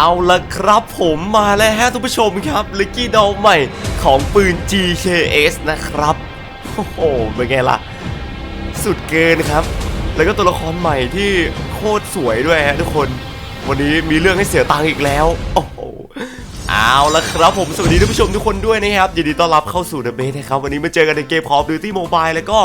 เอาละครับผมมาแล้วฮะทุกผู้ชมครับลิกกี้ดอลใหม่ของปืน GKS นะครับ โอ้โห เป็นไงล่ะ สุดเกินครับ แล้วก็ตัวละครใหม่ที่โคตรสวยด้วยฮะทุกคน วันนี้มีเรื่องให้เสียตังค์อีกแล้ว โอ้โห เอาละครับผมสวัสดีท่านผู้ชมทุกคนด้วยนะครับยินดีต้อนรับเข้าสู่เดอะเบสนะครับวันนี้มาเจอกันในเกม Call of Duty Mobile แล้วก็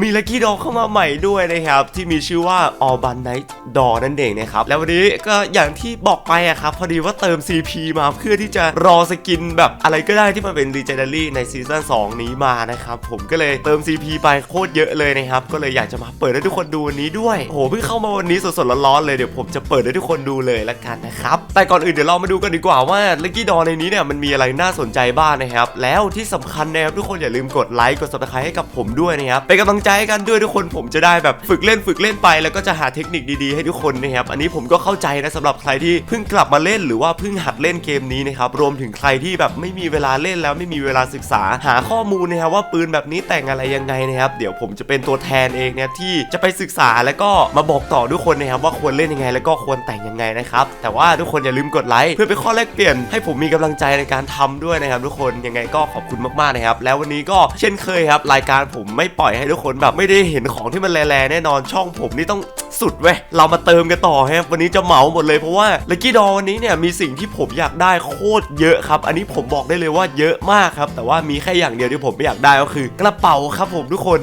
มีลั c กี้ดอเข้ามาใหม่ด้วยนะครับ ที่มีชื่อว่า All Ban Night Door นั่นเองนะครับ แล้ววันนี้ก็อย่างที่บอกไปอะครับ พอดีว่าเติม CP มาเพื่อที่จะรอสกินแบบอะไรก็ได้ที่มันเป็น Legendary ในซีซั่น2 นี้มานะครับ ผมก็เลยเติม CP ไปโคตรเยอะเลยนะครับ ก็เลยอยากจะมาเปิดให้ทุกคนดูวันนี้ด้วยโอ้โหเพิ่งเข้ามาวันนี้สดๆร้อนๆเลยเดี๋ยวผมจะเปิดให้ทุกคนดูเลยละกันนะครับแต่ก่อนอื่นเดี๋ยวเรามาดูกันดีกว่าว่าลั c กี้ดอในนี้เนี่ยมันมีอะไรน่าสนใจบ้างนะครับ แล้วที่สำคัญนะครับทุกคนอย่าลืมกดไลค์กด subscribe ให้กับผมด้วยนะครับเป็นกำลังใจให้กันด้วยทุกคนผมจะได้แบบฝึกเล่นฝึกเล่นไป แล้วก็จะหาเทคนิคดีๆให้ทุกคนนะครับอันนี้ผมก็เข้าใจนะสำหรับใครที่เพิ่งกลับมาเล่นหรือว่าเพิ่งหัดเล่นเกมนี้นะครับรวมถึงใครที่แบบไม่มีเวลาเล่นแล้วไม่มีเวลาศึกษาหาข้อมูลนะครับว่าปืนแบบนี้แต่งอะไรยังไงนะครับเดี๋ยวผมจะเป็นตัวแทนเองเนี่ยที่จะไปศึกษาแล้วก็มาบอกต่อทุกคนนะครับว่าควรเล่นยังไง แล้วก็ควรแต่งยังไงนะครับแต่ว่าทุกคนอย่าลืมกดไลค์เพื่อเป็นข้อแลกเปลี่ยนให้ผมมมีกำลังใจในการทำด้วยนะครับทุกคนยังไงก็ขอบคุณมากๆนะครับ แล้ววันนี้ก็เช่นเคยครับ รายการผมไม่ปล่อยให้ทุกคนแบบไม่ได้เห็นของที่มันแลๆแน่นอนช่องผมนี่ต้องสุดเว้ยเรามาเติมกันต่อครับวันนี้จะเหมาหมดเลยเพราะว่าลักกี้ดอวันนี้เนี่ยมีสิ่งที่ผมอยากได้โคตรเยอะครับ อันนี้ผมบอกได้เลยว่าเยอะมากครับ แต่ว่ามีแค่อย่างเดียวที่ผมไม่อยากได้ก็คือกระเป๋าครับผมทุกคน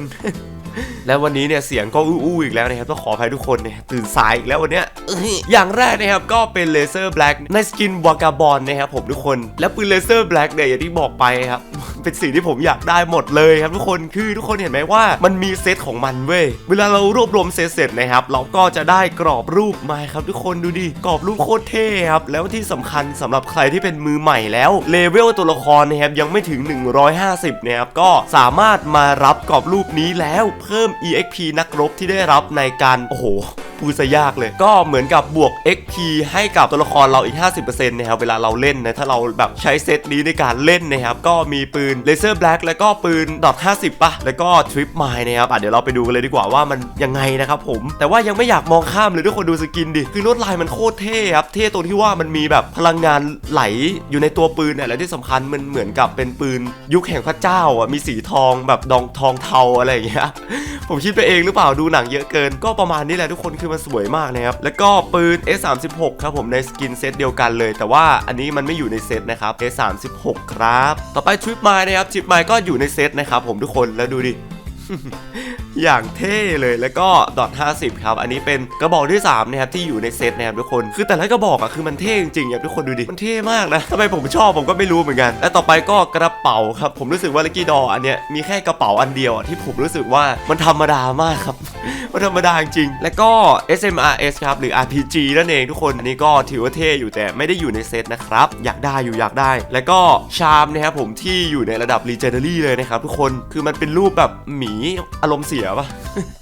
แล้ววันนี้เนี่ยเสียงก็อู้ๆอีกแล้วนะครับต้องขออภัยทุกคนเนี่ยตื่นสายอีกแล้ววันเนี้ยอื้อหืออย่างแรกนะครับก็เป็นเลเซอร์แบล็กในสกินวากาบอลนะครับผมทุกคน แล้วปืนเลเซอร์แบล็กเนี่ยอย่างที่บอกไปครับเป็นสิ่งที่ผมอยากได้หมดเลยครับทุกคนคือทุกคนเห็นไหมว่ามันมีเซตของมันเว้ยเวลาเรารวบรวมเซตเสร็จนะครับเราก็จะได้กรอบรูปมาครับทุกคนดูดิกรอบรูปโคตรเท่ครับแล้วที่สำคัญสำหรับใครที่เป็นมือใหม่แล้วเลเวลตัวละครนะครับยังไม่ถึง 150นะครับก็สามารถมารับกรอบรูปนี้แล้วเพิ่ม EXP นักรบที่ได้รับในการโอ้โหพูดซะยากเลยก็เหมือนกับบวก XP ให้กับตัวละครเราอีก 50%นะครับเวลาเราเล่นนะถ้าเราแบบใช้เซตนี้ในการเล่นนะครับก็มีปืนเลเซอร์แบล็กแล้วก็ปืนดอท50ป่ะ แล้วก็ทริปไมล์นะครับอะเดี๋ยวเราไปดูกันเลยดีกว่าว่ามันยังไงนะครับผม แต่ว่ายังไม่อยากมองข้ามเลยทุกคนดูสกินดิ คือลวดลายมันโคตรเท่ครับ เท่ตรงที่ว่ามันมีแบบพลังงานไหลอยู่ในตัวปืนเนี่ยและที่สำคัญมันเหมือนกับเป็นปืนยุคแห่งพระเจ้าอะมีสีทองแบบดองทองเทาอะไรอย่างเงี้ยผมคิดไปเองหรือเปล่าดูหนังเยอะเกิน ก็ประมาณนี้แหละทุกคนคือมันสวยมากนะครับแล้วก็ปืน S36 ครับผมในสกินเซตเดียวกันเลย แต่ว่าอันนี้มันไม่อยู่ในเซตนะครับ S36 ครับ ต่อไปทริปไม้นะครับชิปไม้ก็อยู่ในเซตนะครับผมทุกคนแล้วดูดิ อย่างเท่เลยแล้วก็ดอท50 ครับ อันนี้เป็นกระบอกที่3นะครับที่อยู่ในเซตนะครับทุกคนคือแต่ละกระบอกอะคือมันเท่จริงๆครับทุกคนดูดิมันเท่มากนะทำไมผมชอบผมก็ไม่รู้เหมือนกัน และต่อไปก็กระเป๋าครับ ผมรู้สึกว่าลักกี้ดออันเนี้ยมีแค่กระเป๋าอันเดียวที่ผมรู้สึกว่ามันธรรมดามากครับมันธรรมดาจริงแล้วก็ SMRS ครับหรือ RPG นั่นเองทุกคนอันนี้ก็ถือว่าเท่อยู่แต่ไม่ได้อยู่ในเซตนะครับอยากได้อยู่อยากได้ แล้วก็ชามนะครับผมที่อยู่ในระดับ Legendary เลยนะครับทุกคนคือมันเป็นรูปแบบหมีอารมณ์เสียปะ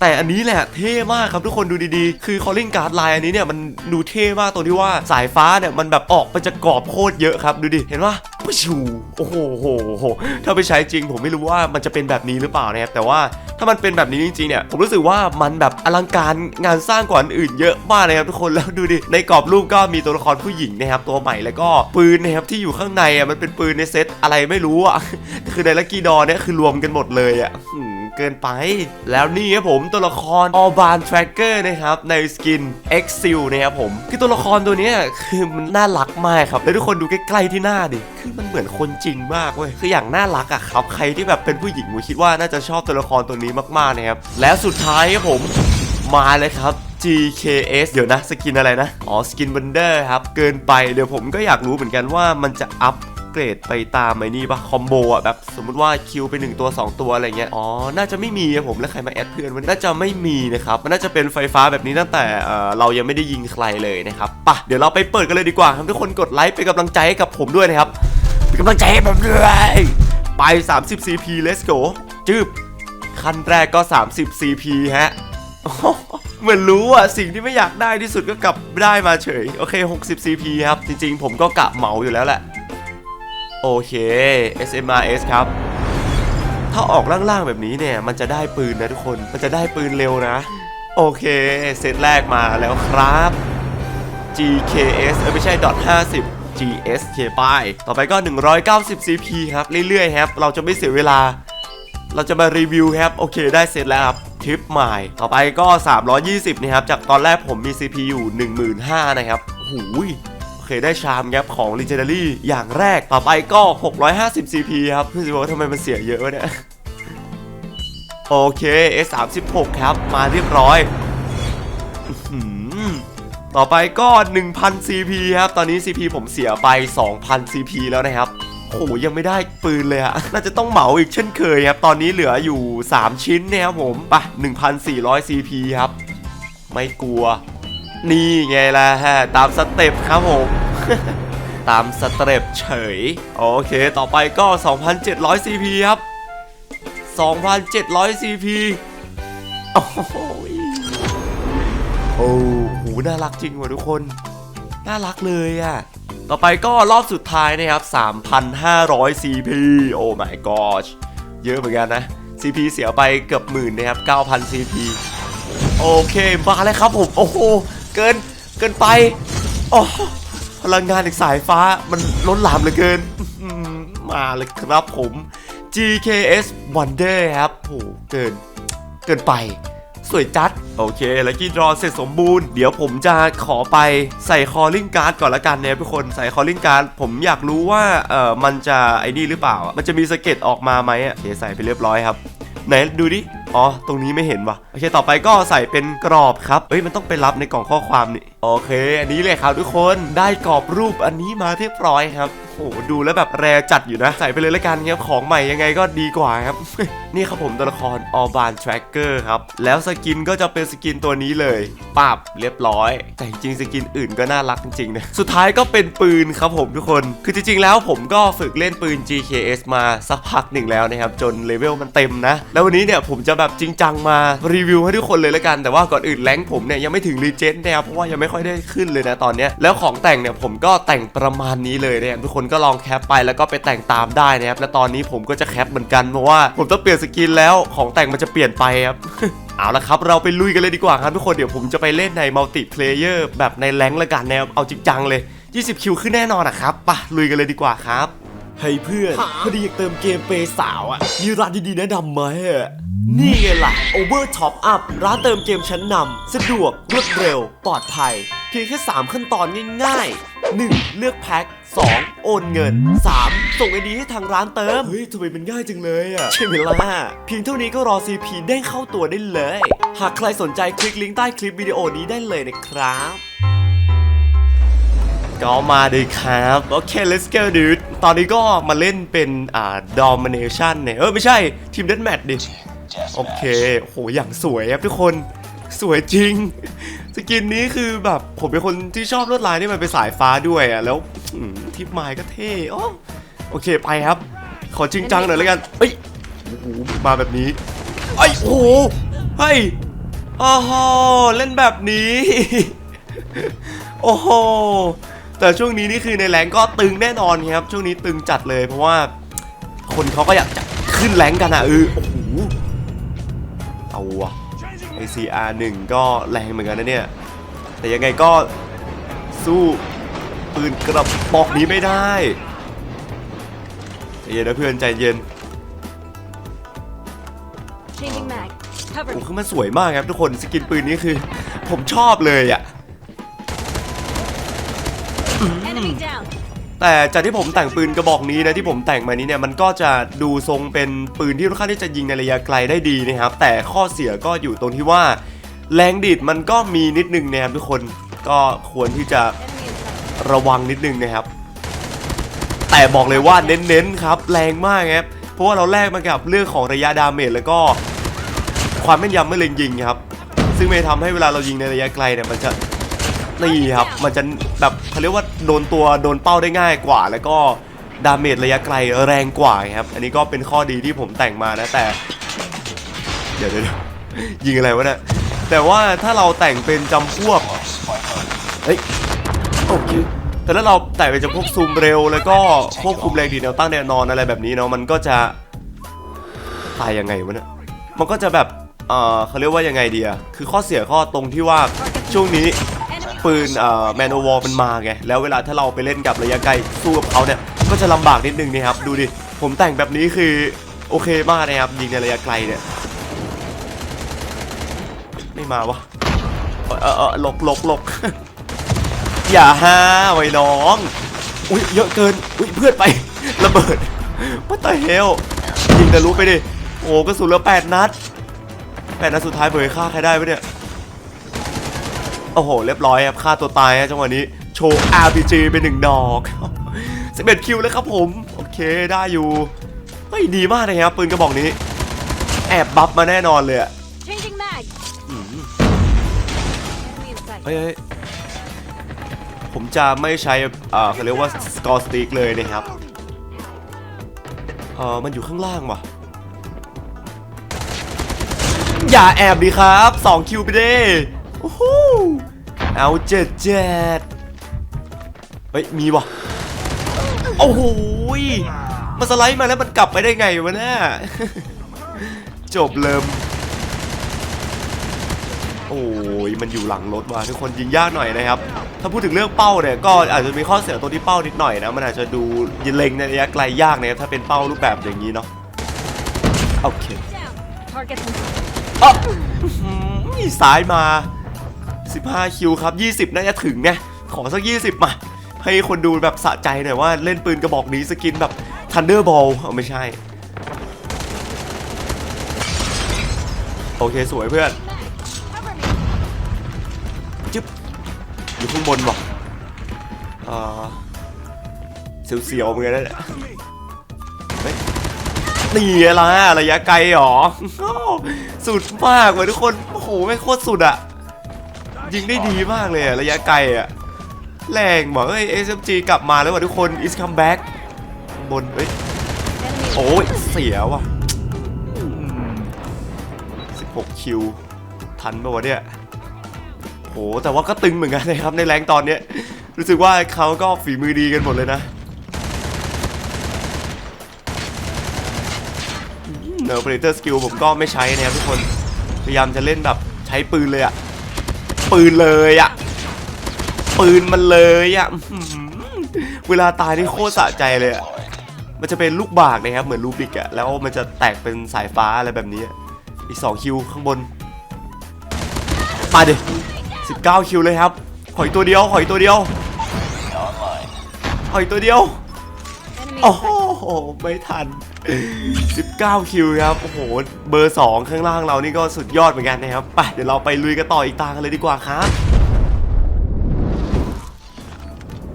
แต่อันนี้แหละเท่มากครับทุกคนดูดีๆ คือ calling card line อันนี้เนี่ยมันดูเท่มากตรงที่ว่าสายฟ้าเนี่ยมันแบบออกไปจากกรอบโคตรเยอะครับดูดิเห็นปะปะชูโอ้โหโหโหถ้าไปใช้จริงผมไม่รู้ว่ามันจะเป็นแบบนี้หรือเปล่านะครับแต่ว่าถ้ามันเป็นแบบนี้จริงๆเนี่ยผมรู้สึกว่ามันแบบอลังการงานสร้างกว่าอันอื่นเยอะมากนะครับทุกคนแล้วดูดิในกรอบรูปก็มีตัวละครผู้หญิงนะครับตัวใหม่แล้วก็ปืนนะครับที่อยู่ข้างในอะมันเป็นปืนในเซตอะไรไม่รู้อะคือในลักกี้ดอเนี่ยคือรวมกันหมดเลยอะหืมเกินไป แล้วนี่ครับผมตัวละคร a l b a n Tracker นะครับในสกิน e x i l นะครับผม คือตัวละครตัวนี้คือมันน่ารักมากครับ แล้วทุกคนดูใกล้ๆที่หน้าดิ คือมันเหมือนคนจริงมากเว้ย คืออย่างน่ารักอะครับ ใครที่แบบเป็นผู้หญิงผมคิดว่าน่าจะชอบตัวละครตัวนี้มากๆนะครับ แล้วสุดท้ายครับผมมาเลยครับ GKS เดี๋ยวนะ สกินอะไรนะ อ๋อ สกินบันเดอร์ครับ เกินไปเดี๋ยวผมก็อยากรู้เหมือนกันว่ามันจะอัพ เกรดไปตามไอ้นี่ปะคอมโบอะแบบสมมติว่าคิวไป 1 ตัว 2 ตัวอะไรเงี้ย อ๋อ น่าจะไม่มีครับผมแล้วใครมาแอดเพื่อนมันน่าจะไม่มีนะครับ มันน่าจะเป็นไฟฟ้าแบบนี้ตั้งแต่เอ่อเรายังไม่ได้ยิงใครเลยนะครับปะเดี๋ยวเราไปเปิดกันเลยดีกว่าครับทุกคนกดไลค์เป็นกำลังใจให้กับผมด้วยนะครับเป็นกำลังใจให้ผมด้วยไป 30 CP let's go จืบขั้นแรกก็ 30 CP ฮะเหมือนรู้อะ สิ่งที่ไม่อยากได้ที่สุดก็กลับได้มาเฉย โอเค 60 CP ครับ จริงๆ ผมก็กะเหมาอยู่แล้วแหละ โอเค SMRS ครับ ถ้าออกล่างๆแบบนี้เนี่ย มันจะได้ปืนนะทุกคน มันจะได้ปืนเร็วนะ โอเค เซตแรกมาแล้วครับ GKS เออไม่ใช่ .50 GSK ไปต่อไปก็ 190 CP ครับ เรื่อยๆครับ เราจะไม่เสียเวลา เราจะมารีวิวครับ โอเค ได้เสร็จแล้วครับทริปใหม่ ต่อไปก็ 320 นะครับ จากตอนแรกผมมี CP อยู่ 15,000 นะครับหูย เคได้ชามครับของ Legendary อย่างแรกต่อไปก็ 650 CP ครับรู้สึกว่าทำไมมันเสียเยอะวะเนี่ย โอเค S36 ครับ มาเรียบร้อยต่อไปก็ 1,000 CP ครับ ตอนนี้ CP ผมเสียไป 2,000 CP แล้วนะครับโอ้โหยังไม่ได้ปืนเลยอะน่าจะต้องเหมาอีกเช่นเคยครับ ตอนนี้เหลืออยู่ 3 ชิ้นนะครับผมไปะ1,400 CP ครับ ไม่กลัว นี่ไงล่ะฮะตามสเต็ปครับผมตามสเต็ปเฉย โอเคต่อไปก็ 2,700 CP ครับ 2,700 CP โอ้โหโอ้โหน่ารักจริงว่ะทุกคน น่ารักเลยอะ ต่อไปก็รอบสุดท้ายนะครับ 3,500 CP โอ้ my gosh เยอะเหมือนกันนะ CP เสียไปเกือบหมื่นนะครับ 9,000 CP โอเค มาแล้วครับผม โอ้โห เกินเกินไปโอ้พลังงานจากสายฟ้ามันล้นหลามเหลือเกิน มาเลยครับผม GKS Wonder ครับโหเกินเกินไป สวยจัด โอเค แล้วกี้รอเสร็จสมบูรณ์ เดี๋ยวผมจะขอไปใส่คอลลิ่งการ์ดก่อนละกันเนี่ยทุกคนใส่คอลลิ่งการ์ดผมอยากรู้ว่าเออมันจะไอ้นี่หรือเปล่า มันจะมีสเก็ตออกมาไหมอะโอเคใส่ไปเรียบร้อยครับ ไหนดูดิ อ๋อ ตรงนี้ไม่เห็นว่ะ โอเค ต่อไปก็ใส่เป็นกรอบครับ เอ้ย มันต้องไปรับในกล่องข้อความนี่ โอเค อันนี้เลยครับทุกคน ได้กรอบรูปอันนี้มาเรียบร้อยครับ โอ้โหดูแล้วแบบแรจัดอยู่นะ ใส่ไปเลยละกันครับของใหม่ยังไงก็ดีกว่าครับ นี่ครับผมตัวละคร All b a n Tracker ครับ แล้วสกินก็จะเป็นสกินตัวนี้เลยปับเรียบร้อย แต่จริงสกินอื่นก็น่ารักจริงๆนะสุดท้ายก็เป็นปืนครับผมทุกคน คือจริงๆแล้วผมก็ฝึกเล่นปืน GKS มาสักพักหนึ่งแล้วนะครับ จนเลเวลมันเต็มนะ แล้ววันนี้เนี่ยผมจะแบบจริงจังมารีวิวให้ทุกคนเลยละกัน แต่ว่าก่อนอื่นแรงผมเนี่ยยังไม่ถึงรีเจนนะครับเพราะว่ายังไม่ค่อยได้ขึ้นเลยนะตอนเนี้ยแล้วของแต่งเนี่ยผมก็แต่งประมาณนี้เลยนะครับทุกคนก็ลองแคปไปแล้วก็ไปแต่งตามได้นะครับและตอนนี้ผมก็จะแคปเหมือนกันเพราะว่าผมต้องเปลี่ยนสกินแล้วของแต่งมันจะเปลี่ยนไปครับเอาละครับ เราไปลุยกันเลยดีกว่าครับทุกคนเดี๋ยวผมจะไปเล่นในมัลติเพลเยอร์แบบในแรงค์ละกันนะครับเอาจริงจังเลย 20 คิวขึ้นแน่นอนอะครับไปะลุยกันเลยดีกว่าครับเฮ้ยเพื่อนพอดีอยากเติมเกมเปย์สาวอะมีร้านดีๆแนะนำไหมอะนี่ไงล่ะ Over Top Up ร้านเติมเกมชั้นนำสะดวกรวดเร็ว ปลอดภัย เพียงแค่ 3 ขั้นตอนง่ายๆ 1. เลือกแพ็ค 2. โอนเงิน 3. ส่งไอดีให้ทางร้านเติม เฮ้ยทำไมมันง่ายจังเลยอะ ใช่ไหมล่ะ เพียงเท่านี้ก็รอ CP เด้งเข้าตัวได้เลย หากใครสนใจคลิกลิงก์ใต้คลิปวิดีโอนี้ได้เลยนะครับ ก็มาดีครับ โอเค let's go dude ตอนนี้ก็มาเล่นเป็นอ่า domination เนี่ย เออไม่ใช่ทีมเดนแมทดิ โอเคโอ้โหอย่างสวยครับทุกคน สวยจริง สกินนี้คือแบบผมเป็นคนที่ชอบลวดลายที่มันเป็นสายฟ้าด้วยอะแล้วทิปไม้ก็เท่โอ้โอเคไปครับ ขอจริงจังหน่อยแล้วกันเอ้ยโอ้โหมาแบบนี้เอ้โอ้โหเฮ้ยโอ้โหเล่นแบบนี้ โอ้โหแต่ช่วงนี้นี่คือในแรงก็ตึงแน่นอนครับ ช่วงนี้ตึงจัดเลยเพราะว่า คนเขาก็อยากจะขึ้นแรงกันอะเออโอ้โห ซีอาร์หนึ่งก็แรงเหมือนกันนะเนี่ย แต่ยังไงก็สู้ปืนกระบอกนี้ไม่ได้เย็นนะเพื่อนใจเย็นโอ้คือมันสวยมากครับทุกคนสกินปืนนี้คือ ผมชอบเลยอะ แต่จากที่ผมแต่งปืนกระบอกนี้นะที่ผมแต่งมานี้เนี่ยมันก็จะดูทรงเป็นปืนที่ค่อนข้างที่จะยิงในระยะไกลได้ดีนะครับ แต่ข้อเสียก็อยู่ตรงที่ว่า แรงดีดมันก็มีนิดนึงนะครับทุกคนก็ควรที่จะระวังนิดนึงนะครับ แต่บอกเลยว่าเน้นๆครับ แรงมากครับเพราะว่าเราแลกมากับเรื่องของระยะดาเมจแล้วก็ความแม่นยำเมื่อเล็งยิงครับ ซึ่งไม่ทำให้เวลาเรายิงในระยะไกลเนี่ยมันจะ นี่ครับมันจะแบบเขาเรียกว่าโดนตัวโดนเป้าได้ง่ายกว่า แล้วก็ดาเมจระยะไกลแรงกว่าครับอันนี้ก็เป็นข้อดีที่ผมแต่งมานะแต่ เดี๋ยวเดี๋ยวยิงอะไรวะเนี่ยแต่ว่าถ้าเราแต่งเป็นจำพวกเฮ้ยโอเคแต่ถ้าเราแต่งเป็นจำพวกซูมเร็ว แล้วก็ควบคุมแรงดีแนวตั้งแนวนอนอะไรแบบนี้เนาะมันก็จะตายยังไงวะเนี่ยมันก็จะแบบเออเขาเรียกว่ายังไงดีอะคือข้อเสียข้อตรงที่ว่าช่วงนี้ ปืนเอ่อแมนโอวอลมันมาไงแล้วเวลาถ้าเราไปเล่นกับระยะไกลสู้กับเขาเนี่ยก็จะลำบากนิดนึงนะครับ ดูดิผมแต่งแบบนี้คือโอเคมากนะครับยิงในระยะไกลเนี่ยไม่มาวะเออเออหลบหลบหลบอย่าห้าไว้น้องอุ้ยเยอะเกินอุ้ยเพื่อนไประเบิดว่าตายเฮลยิงแต่รู้ไปดิโอ้กระสุนเหลือแปดนัดแปดนัดสุดท้ายเผยฆ่าใครได้ปะเนี่ย โอ้โห เรียบร้อยครับฆ่าตัวตายฮะจังหวะนี้โชว์ RPG ไปหนึ่งดอก11คิวแล้วครับผม โอเคได้อยู่เฮ้ยดีมากนะครับปืนกระบอกนี้ แอบบัฟมาแน่นอนเลยอะ Changing mag. อืม Enemy in sight. เฮ้ยเฮ้ยผมจะไม่ใช้เอ่อเขาเรียกว่าสกอร์สติกเลยนะครับเออมันอยู่ข้างล่างว่ะ อย่าแอบดีครับ 2 คิวไปเด้โอ้โห เอาเจ็ดเจ็ดเฮ้ย มีว่ะโอ้โหยมันสไลด์มาแล้วมันกลับไปได้ไงวะเนี่ยจบเริ่มโอ้ยมันอยู่หลังรถว่ะทุกคนยิงยากหน่อยนะครับ ถ้าพูดถึงเรื่องเป้าเนี่ยก็อาจจะมีข้อเสียตรงที่เป้านิดหน่อยนะ มันอาจจะดูยิงเล็งในระยะไกลยากนะครับถ้าเป็นเป้ารูปแบบอย่างนี้เนาะโอเค Down. Targets in อ๋ออื้อหือซ้ายมา 15 คิวครับ 20 น่าจะถึงไงขอสัก 20 มา ให้คนดูแบบสะใจหน่อยว่าเล่นปืนกระบอกนี้สกินแบบ Thunderball เอาไม่ใช่ โอเคสวยเพื่อนจึ๊บอยู่ข้างบนว่ะเออเสียวๆเหมือนกันนะเนี่ยเฮ้ยนี่อะไระระยะไกลหรอ สุดมากเลยทุกคน โอ้โหไม่โคตรสุดอะ ยิงได้ดีมากเลยอะระยะไกลอะแรงบอกเอ้ย SMG กลับมาแล้วว่ะทุกคน is come back บนเฮ้ยโอ้ยเสียว่ะ 16 คิว ทันปะวะเนี่ยโหแต่ว่าก็ตึงเหมือนกันนะครับในแรงตอนเนี้ย รู้สึกว่าเขาก็ฝีมือดีกันหมดเลยนะเนอร์ Predator Skill ผมก็ไม่ใช้นะครับทุกคน พยายามจะเล่นแบบใช้ปืนเลยอะ ปืนเลยอะปืนมันเลยอะอื้อหือเวลาตายนี่โคตรสะใจเลยอะมันจะเป็นลูกบากนะครับเหมือนลูบิกอะแล้วมันจะแตกเป็นสายฟ้าอะไรแบบนี้อะอีก 2 คิวข้างบนมาดิ19 คิวเลยครับ ขออีกตัวเดียว ขออีกตัวเดียว ขออีกตัวเดียว Enemy โอ้ in โห sight. ไม่ทัน 19 คิวครับ โอ้โห เบอร์ 2 ข้างล่างเรานี่ก็สุดยอดเหมือนกันนะครับ ไป เดี๋ยวเราไปลุยกันต่ออีกตากันเลยดีกว่าครับ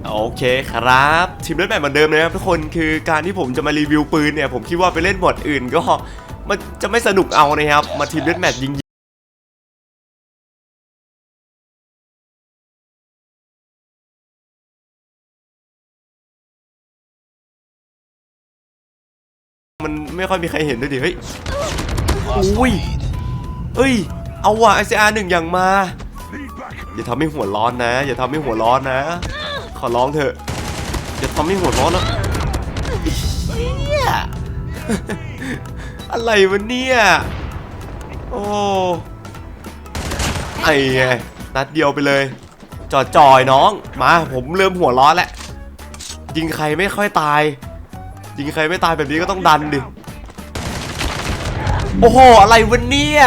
โอเคครับ ทีมเล่นแบบเหมือนเดิมนะครับทุกคน คือการที่ผมจะมารีวิวปืนเนี่ย ผมคิดว่าไปเล่นหมดอื่นก็มันจะไม่สนุกเอานะครับ มาทีมเล่นแมตช์ยิง ไม่ค่อยมีใครเห็นด้วยดิเฮ้ยอุ้ยเฮ้ย เอาว่ะ ICR หนึ่งอย่างมา อย่าทำให้หัวร้อนนะ อย่าทำให้หัวร้อนนะ ขอร้องเถอะ อย่าทำให้หัวร้อนนะเฮียอะไรวะเนี่ย โอ้ไอ้ไงนัดเดียวไปเลย จอดจอยน้อง มา ผมเริ่มหัวร้อนแล้ว ยิงใครไม่ค่อยตาย ยิงใครไม่ตายแบบนี้ก็ต้องดันดิ โอ้โห อะไรวะเนี่ย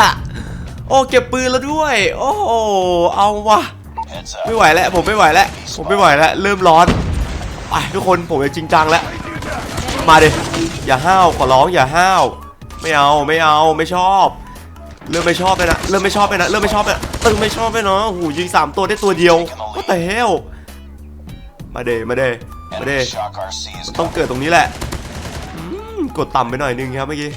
โอ้เก็บปืนแล้วด้วย โอ้โห เอาวะไม่ไหวแล้ว ผมไม่ไหวแล้ว ผมไม่ไหวแล้ว เริ่มร้อน ไปทุกคน ผมจะจริงจังแล้ว มาดิ อย่าห้าว ขอร้องอย่าห้าว ไม่เอา ไม่เอา ไม่ชอบ เริ่มไม่ชอบเลยนะ เริ่มไม่ชอบเลยนะ เริ่มไม่ชอบเลยนะเริ่มไม่ชอบเลยเนาะโอ้โหยิงสามตัวได้ตัวเดียวก็แต่เฮลมาเดมาเดมาเดย์ต้องเกิดตรงนี้แหละ กดต่ำไปหน่อยนึงครับเมื่อกี้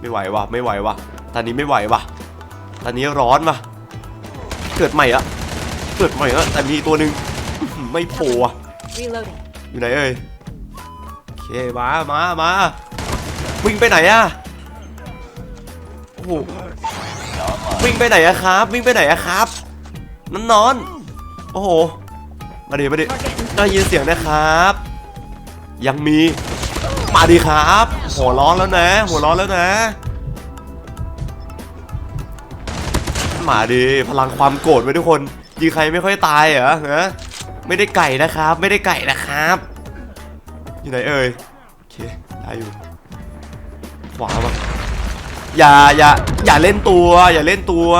ไม่ไหววะไม่ไหววะตอนนี้ไม่ไหววะตอนนี้ร้อนวะเกิดใหม่อะเกิดใหม่อะแต่มีตัวหนึ่งอื้อหือไม่โผล่อะ Reloading. อยู่ไหนเอ่ยโอเคมามามาวิ่งไปไหนอะโอ้โหวิ่งไปไหนอะครับ วิ่งไปไหนอะครับนอนนอนโอ้โหมาดิมาดิ Target in ได้ยินเสียงนะครับ ยังมี มาดีครับ หัวร้อนแล้วนะ หัวร้อนแล้วนะ มาดิพลังความโกรธไว้ทุกคนยิงใครไม่ค่อยตายเหรอฮะไม่ได้ไก่นะครับ ไม่ได้ไก่นะครับ อยู่ไหนเอ่ยโอเคได้อยู่ขวามาอย่าอย่าอย่าเล่นตัว อย่าเล่นตัว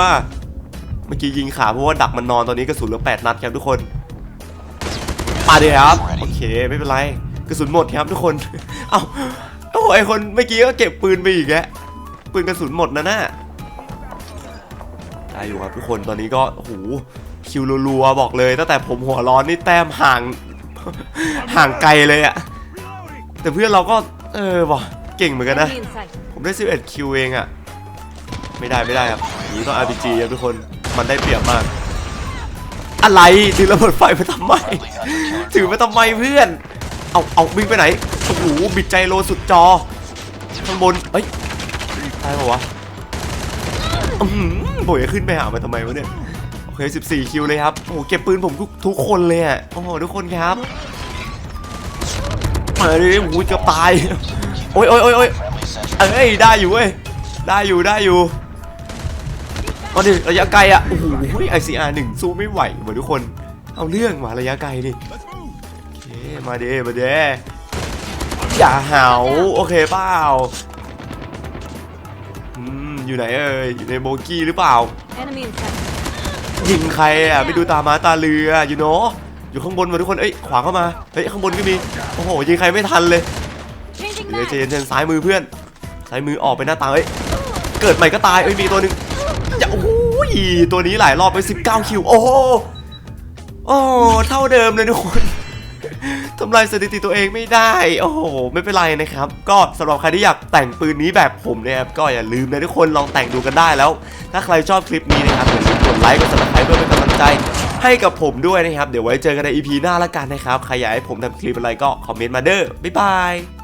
เมื่อกี้ยิงขาเพราะว่าดักมันนอนตอนนี้กระสุนเหลือแปดนัดครับทุกคนมาดิครับโอเคไม่เป็นไร กระสุนหมดครับทุกคน เอ้าโอ้ไอคนเมื่อกี้ก็เก็บปืนไปอีกแกปืนกระสุนหมดนะน่ะได้อยู่ครับทุกคนตอนนี้ก็โอ้โหคิวรัวๆบอกเลย ตั้งแต่ผมหัวร้อนนี่แต้มห่างห่างไกลเลยอะแต่เพื่อนเราก็เออว่ะเก่งเหมือนกันนะ ผมได้ 11 คิวเองอะไม่ได้ไม่ได้ครับนี้ต้อง RPG ครับทุกคนมันได้เปรียบมาก อะไรถือระเบิดไฟไปทำไมถือไปทำไมเพื่อน เอาเอาวิ่งไปไหนโอ้โหบิดใจโลสุดจอ ข้างบนเอ้ยตายปะวะอือหือโบยขึ้นไปหามันทำไมวะเนี่ย โอเค 14 คิวเลยครับ โอ้โห เก็บปืนผมทุกทุกคนเลยอะ โอ้โห ทุกคนครับมาดิโอ้โหเกือบตาย โอ้ยโอ้ยโอ้ยโอ้ยเอ้ย ได้อยู่เว้ย ได้อยู่ ได้อยู่มาดิระยะไกลอะ โอ้โหไอซีอาร์หนึ่งสู้ไม่ไหวเหมือนทุกคน เอาเรื่องมาระยะไกลดิ มาเด้มาเด้อย่าหาวโอเคเปล่าอืมอยู่ไหนเอ่ยอยู่ในโบกี้หรือเปล่า Enemy in sight. ยิงใครอะไม่ดูตาม้าตาเรืออยู่เนาะอยู่ข้างบนมาทุกคนเอ้ยขวาเข้ามาเฮ้ยข้างบนก็มีโอ้โหยิงใครไม่ทันเลย Changing เดี๋ยว mag. ใจเย็นๆซ้ายมือเพื่อนซ้ายมือออกไปหน้าต่างเอ้ยเกิดใหม่ก็ตายเอ้ยมีตัวหนึ่งอย่าโอ้โหตัวนี้หลายรอบไป19คิวโอ้โหโอ้เท่าเดิมเลยทุกคน ทำลายสถิติตัวเองไม่ได้ โอ้โห ไม่เป็นไรนะครับ ก็สำหรับใครที่อยากแต่งปืนนี้แบบผมเนะครับ ก็อย่าลืมนะทุกคนลองแต่งดูกันได้แล้ว ถ้าใครชอบคลิปนี้นะครับอย่าลืมกดไลค์กดซับสไครป์เพื่อเป็นกำลังใจให้กับผมด้วยนะครับ เดี๋ยวไว้เจอกันใน EP หน้าละกันนะครับ ใครอยากให้ผมทำคลิปอะไรก็คอมเมนต์มาเด้อบ๊ายบาย